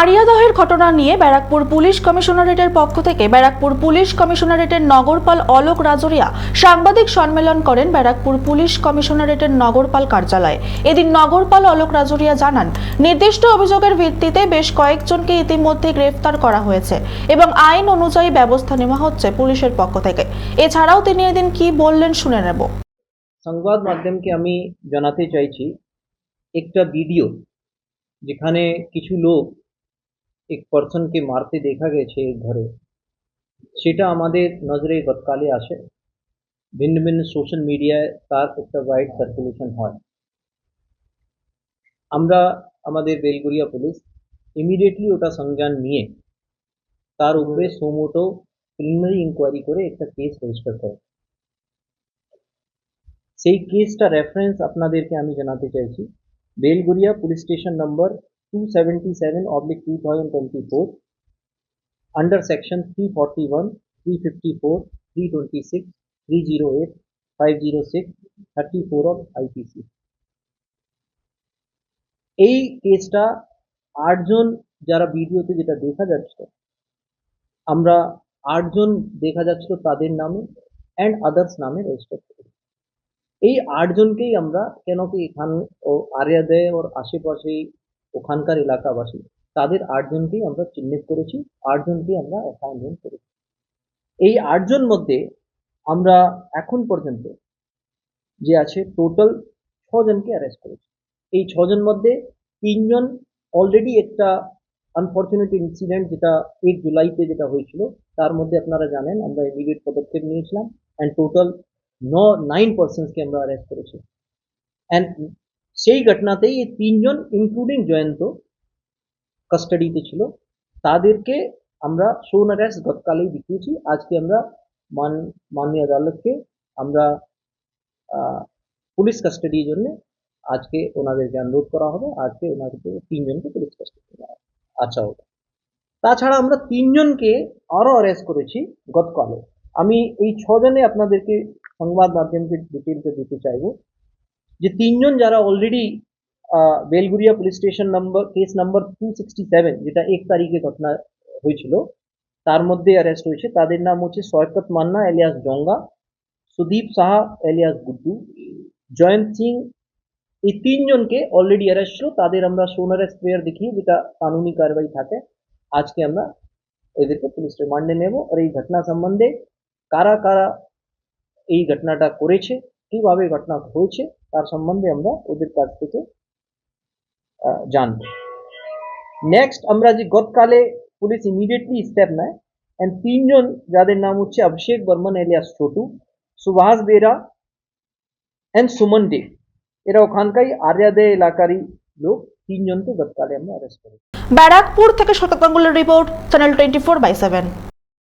আরিয়াদহের ঘটনা নিয়ে ব্যারাকপুর পুলিশ কমিশনারেটের পক্ষ থেকে ব্যারাকপুর পুলিশ কমিশনারেটের নগরপাল অলোক রাজরিয়া সাংবাদিক সম্মেলন করেন ব্যারাকপুর পুলিশ কমিশনারেটের নগরপাল কার্যালয়ে। এদিন নগরপাল অলোক রাজরিয়া জানান, নির্দিষ্ট অভিযোগের ভিত্তিতে বেশ কয়েকজনকে ইতিমধ্যে গ্রেফতার করা হয়েছে এবং আইন অনুযায়ী ব্যবস্থা নেওয়া হচ্ছে পুলিশের পক্ষ থেকে। এছাড়াও তিনি এদিন কি বললেন শুনে নেব। সংবাদ মাধ্যমকে আমি জানাতে চাইছি, একটা ভিডিও যেখানে কিছু লোক এক পার্সনকে মারতে দেখা গেছে এক ঘরে। সেটা আমাদের নজরে গতকালে আসে। ভিন্ন ভিন্ন সোশ্যাল মিডিয়ায় তার একটা ওয়াইড সার্কুলেশন হয়। আমরা আমাদের বেলগুড়িয়া পুলিশ ইমিডিয়েটলি ওটা সংজ্ঞান নিয়ে তার উপরে সোমোটো প্রিলিমিনারি ইনকোয়ারি করে একটা কেস রেজিস্টার করে। সেই কেসটা রেফারেন্স আপনাদেরকে আমি জানাতে চাইছি। Belgharia police station number 277/2024 under section 341, 354, 326, 308, 506, 34 of IPC. এই কেসটা আটজন যারা ভিডিওতে যেটা দেখা যাচ্ছিল আমরা আটজন দেখা যাচ্ছিল তাদের নামে অ্যান্ড আদার্স নামে রেজিস্টার করি এই আটজনকেই আমরা কেন কি এখানে ও আরিয়াদে ওর আশেপাশেই ওখানকার এলাকাবাসী, তাদের আটজনকেই আমরা চিহ্নিত করেছি, আটজনকেই আমরা অ্যাসাইনমেন্ট করেছি। এই আটজন মধ্যে আমরা এখন পর্যন্ত যে আছে টোটাল ছজনকে অ্যারেস্ট করেছি। এই ছজন মধ্যে তিনজন অলরেডি একটা আনফর্চুনেট ইনসিডেন্ট যেটা এক জুলাইতে যেটা হয়েছিল, তার মধ্যে আপনারা জানেন, আমরা ইমিডিয়েট পদক্ষেপ নিয়েছিলাম অ্যান্ড টোটাল ন নাইন পার্সনকে আমরা অ্যারেস্ট করেছি। অ্যান্ড সেই ঘটনাতেই এই তিনজন ইনক্লুডিং জয়ন্ত কাস্টাডিতে ছিল। তাদেরকে আমরা শোন অ্যারেস্ট গতকালেই দেখিয়েছি। আজকে আমরা মান, মাননীয় আদালতকে আমরা পুলিশ কাস্টাডির জন্য আজকে ওনাদেরকে অনুরোধ করা হবে। আজকে ওনাদেরকে তিনজনকে পুলিশ কাস্টাডি হবে। আচ্ছা ওটা তাছাড়া আমরা তিনজনকে আরও অ্যারেস্ট করেছি গতকালে আমি এই ছজনে আপনাদেরকে সংবাদ মাধ্যমকে ডিটেলসে দিতে চাইব। যে তিনজন যারা already Belgharia police station number case number two sixty seven যেটা এক তারিখে ঘটনা হয়েছিল তার মধ্যে অ্যারেস্ট হয়েছে তাদের নাম হচ্ছে সৈকত মান্না এলিয়াস জঙ্গা সুদীপ সাহা এলিয়াস গুড্ডু জয়ন্ত সিং এই তিনজনকে অলরেডি অ্যারেস্ট ছিল তাদের আমরা সোন অ্যারেস্ট প্রেয়ার দেখিয়ে যেটা কানুনি কারবাই থাকে আজকে আমরা ওদেরকে পুলিশ রিমান্ডে নেব আর এই ঘটনা সম্বন্ধে কারা কারা এই ঘটনাটা করেছে কীভাবে ঘটনা হয়েছে তার সম্বন্ধে আমরা ওদের কাছ থেকে জানব। নেক্সট আমরা যে গতকালে পুলিশ ইমিডিয়েটলি স্টেপ নেয় অ্যান্ড তিনজন যাদের নাম হচ্ছে অভিষেক বর্মন এলিয়াস ছোটু, সুভাষ বেরা অ্যান্ড সুমন ডে এরা ওখানকারই আর্যাদে এলাকারই লোক। তিনজনকে গতকালে আমরা অ্যারেস্ট করি ব্যারাকপুর থেকে শতকাঙ্গুলের report channel twenty four by seven